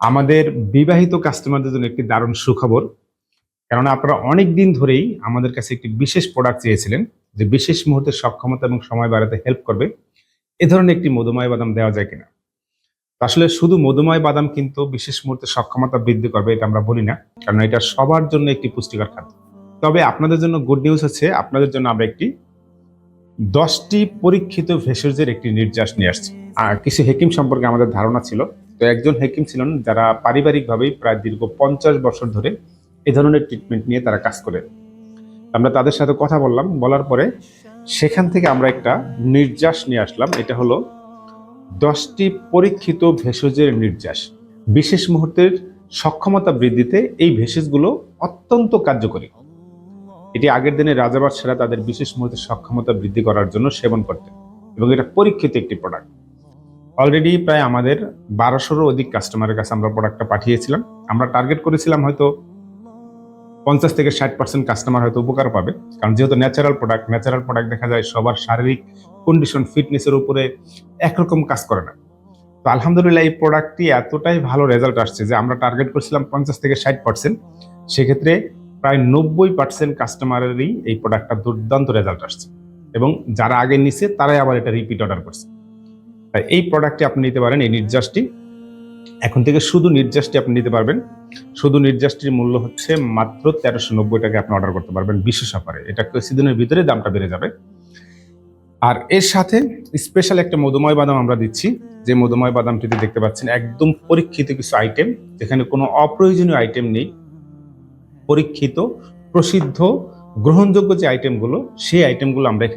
আমাদের বিবাহিত কাস্টমারদের জন্য একটি দারুণ সুখবর। কেননা আপনারা অনেক দিন ধরেই আমাদের কাছে একটি বিশেষ প্রোডাক্ট চেয়েছিলেন, যে বিশেষ মুহূর্তে সক্ষমতা এবং সময় বাড়াতে হেল্প করবে। এ ধরনের একটি মধুময় বাদাম দেওয়া যায় কিনা? আসলে শুধু মধুময় বাদাম কিন্তু বিশেষ মুহূর্তে সক্ষমতা বৃদ্ধি করবে এটা আমরা বলি না কারণ এটা সবার জন্য একটি পুষ্টিকর খাদ্য। তবে আপনাদের জন্য গুড নিউজ হচ্ছে, আপনাদের জন্য আমরা একটি দশটি পরীক্ষিত ভেষজের একটি নির্যাস নিয়ে আসছি। আর কিছু হেকিম সম্পর্কে আমাদের ধারণা ছিল তো একজন হেকিম ছিলেন যারা পারিবারিকভাবেই প্রায় দীর্ঘ পঞ্চাশ বছর ধরে এ ধরনের ট্রিটমেন্ট নিয়ে তারা কাজ করে। আমরা তাদের সাথে কথা বললাম, বলার পরে সেখান থেকে আমরা একটা নির্যাস নিয়ে আসলাম। এটা হলো দশটি পরীক্ষিত ভেষজের নির্যাস। বিশেষ মুহূর্তের সক্ষমতা বৃদ্ধিতে এই ভেষজগুলো অত্যন্ত কার্যকরী। এটি আগের দিনে রাজাবাদশারা তাদের বিশেষ মুহূর্তে সক্ষমতা বৃদ্ধি করার জন্য সেবন করতেন এবং এটা পরীক্ষিত একটি প্রোডাক্ট অলরেডি প্রায় আমাদের বারোশোরও অধিক কাস্টমারের কাছে আমরা প্রোডাক্টটা পাঠিয়েছিলাম। আমরা টার্গেট করেছিলাম হয়তো পঞ্চাশ থেকে ষাট পার্সেন্ট কাস্টমার হয়তো উপকার পাবে। কারণ যেহেতু ন্যাচারাল প্রোডাক্ট ন্যাচারাল প্রোডাক্ট দেখা যায় সবার শারীরিক কন্ডিশন ফিটনেসের উপরে একরকম কাজ করে না। তো আলহামদুলিল্লাহ এই প্রোডাক্টটি এতটাই ভালো রেজাল্ট আসছে যে আমরা টার্গেট করছিলাম পঞ্চাশ থেকে ষাট পার্সেন্ট সেক্ষেত্রে প্রায় নব্বই পার্সেন্ট কাস্টমারেরই এই প্রোডাক্টটা দুর্দান্ত রেজাল্ট আসছে। এবং যারা আগে নিছে, তারাই আবার এটা রিপিট অর্ডার করছে। এই প্রোডাক্টটি আপনি নিতে পারেন, এই নির্যাসটি। এখন থেকে শুধু নির্যাসটি আপনি নিতে পারবেন। শুধু নির্যাসটির মূল্য হচ্ছে মাত্র তেরোশো নব্বই টাকা আপনি অর্ডার করতে পারবেন বিশেষ অফারে এটা কিছুদিনের ভিতরে দামটা বেড়ে যাবে। আর এর সাথে স্পেশাল একটা মধুময় বাদাম আমরা দিচ্ছি। যে মধুময় বাদামটিতে দেখতে পাচ্ছেন একদম পরীক্ষিত কিছু আইটেম যেখানে কোনো অপ্রয়োজনীয় আইটেম নেই। পরীক্ষিত, প্রসিদ্ধ, গ্রহণযোগ্য যে আইটেমগুলো সেই আইটেমগুলো আমরা এখানে